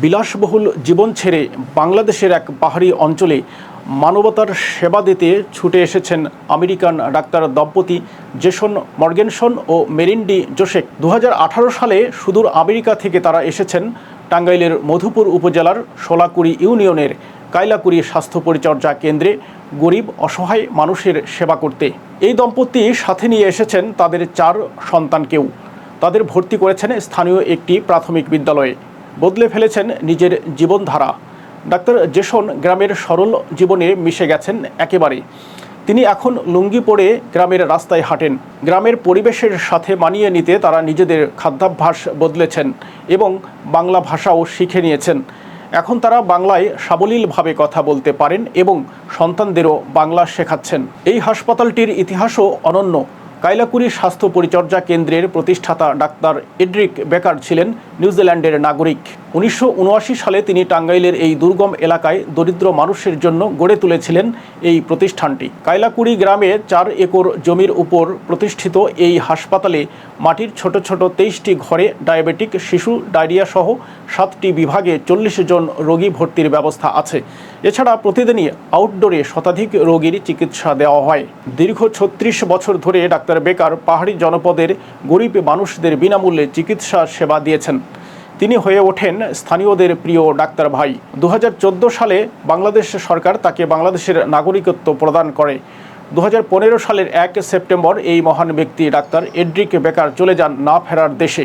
বিলাসবহুল জীবন ছেড়ে বাংলাদেশের এক পাহাড়ি অঞ্চলে মানবতার সেবা দিতে ছুটে এসেছেন আমেরিকান ডাক্তার দম্পতি জেসন মর্গেনসন ও মেরিন্ডি জোশেক দু হাজার আঠারো সালে সুদূর আমেরিকা থেকে তারা এসেছেন টাঙ্গাইলের মধুপুর উপজেলার সোলাকুড়ি ইউনিয়নের কাইলাকুড়ি স্বাস্থ্য পরিচর্যা কেন্দ্রে গরিব, অসহায় মানুষের সেবা করতে। এই দম্পতি সাথে নিয়ে এসেছেন তাদের চার সন্তানকেও। তাদের ভর্তি করেছেন স্থানীয় একটি প্রাথমিক বিদ্যালয়ে। বদলে ফেলেছেন নিজের জীবনধারা। ডাক্তার জেসন গ্রামের সরল জীবনে মিশে গেছেন একেবারে তিনি এখন লুঙ্গি পরে গ্রামের রাস্তায় হাঁটেন। গ্রামের পরিবেশের সাথে মানিয়ে নিতে তারা নিজেদের খাদ্যাভ্যাস বদলেছেন এবং বাংলা ভাষাও শিখে নিয়েছেন। এখন তারা বাংলায় সাবলীলভাবে কথা বলতে পারেন এবং সন্তানদেরও বাংলা শেখাচ্ছেন। এই হাসপাতালটির ইতিহাসও অনন্য। কাইলাকুড়ি স্বাস্থ্য পরিচর্যা কেন্দ্রের প্রতিষ্ঠাতা ডাক্তার এড্রিক বেকার ছিলেন নিউজিল্যান্ডের নাগরিক। উনিশশো উনআশি সালে তিনি টাঙ্গাইলের এই দুর্গম এলাকায় দরিদ্র মানুষের জন্য গড়ে তুলেছিলেন এই প্রতিষ্ঠানটি। কাইলাকুড়ি গ্রামে চার একর জমির উপর প্রতিষ্ঠিত এই হাসপাতালে মাটির ছোট ছোট তেইশটি ঘরে ডায়াবেটিক শিশু, ডায়রিয়া সহ সাতটি বিভাগে চল্লিশ জন রোগী ভর্তির ব্যবস্থা আছে। এছাড়া প্রতিদিনই আউটডোরে শতাধিক রোগীর চিকিৎসা দেওয়া হয়। দীর্ঘ ছত্রিশ বছর ধরে ডাক্তার বেকার পাহাড়ি জনপদের গরিব মানুষদের বিনামূল্যে চিকিৎসা সেবা দিয়েছেন। তিনি হয়ে ওঠেন স্থানীয়দের প্রিয় ডাক্তার ভাই। দু হাজার চোদ্দ সালে বাংলাদেশ সরকার তাকে বাংলাদেশের নাগরিকত্ব প্রদান করে। দু হাজার পনেরো সালের এক সেপ্টেম্বর এই মহান ব্যক্তি ডাক্তার এড্রিক বেকার চলে যান না ফেরার দেশে।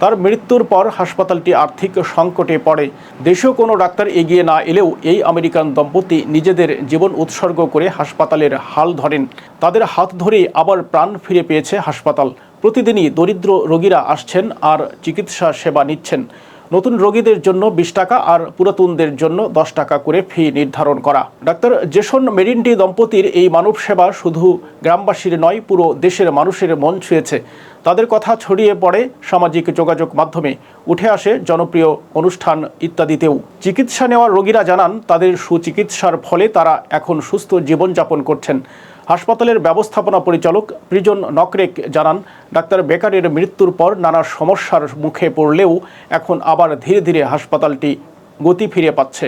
তার মৃত্যুর পর হাসপাতালটি আর্থিক সংকটে পড়ে। দেশেও কোনো ডাক্তার এগিয়ে না এলেও এই আমেরিকান দম্পতি নিজেদের জীবন উৎসর্গ করে হাসপাতালের হাল ধরেন। তাদের হাত ধরেই আবার প্রাণ ফিরে পেয়েছে হাসপাতাল। প্রতিদিনই দরিদ্র রোগীরা আসছেন আর চিকিৎসা সেবা নিচ্ছেন। নতুন রোগীদের জন্য বিশ টাকা আর পুরাতনদের জন্য দশ টাকা করে ফি নির্ধারণ করা। ডাক্তার জেসন মেরিন্টি দম্পতির এই মানব সেবা শুধু গ্রামবাসীর নয়, পুরো দেশের মানুষের মন ছুঁয়েছে। তাদের কথা ছড়িয়ে পড়ে সামাজিক যোগাযোগ মাধ্যমে। উঠে আসে জনপ্রিয় অনুষ্ঠান ইত্যাদিতেও। চিকিৎসা নেওয়া রোগীরা জানান, তাদের সুচিকিৎসার ফলে তারা এখন সুস্থ জীবনযাপন করছেন। হাসপাতালের ব্যবস্থাপনা পরিচালক প্রিজন নকরেক জানান, ডাক্তার বেকারের মৃত্যুর পর নানা সমস্যার মুখে পড়লেও এখন আবার ধীরে ধীরে হাসপাতালটি গতি ফিরে পাচ্ছে।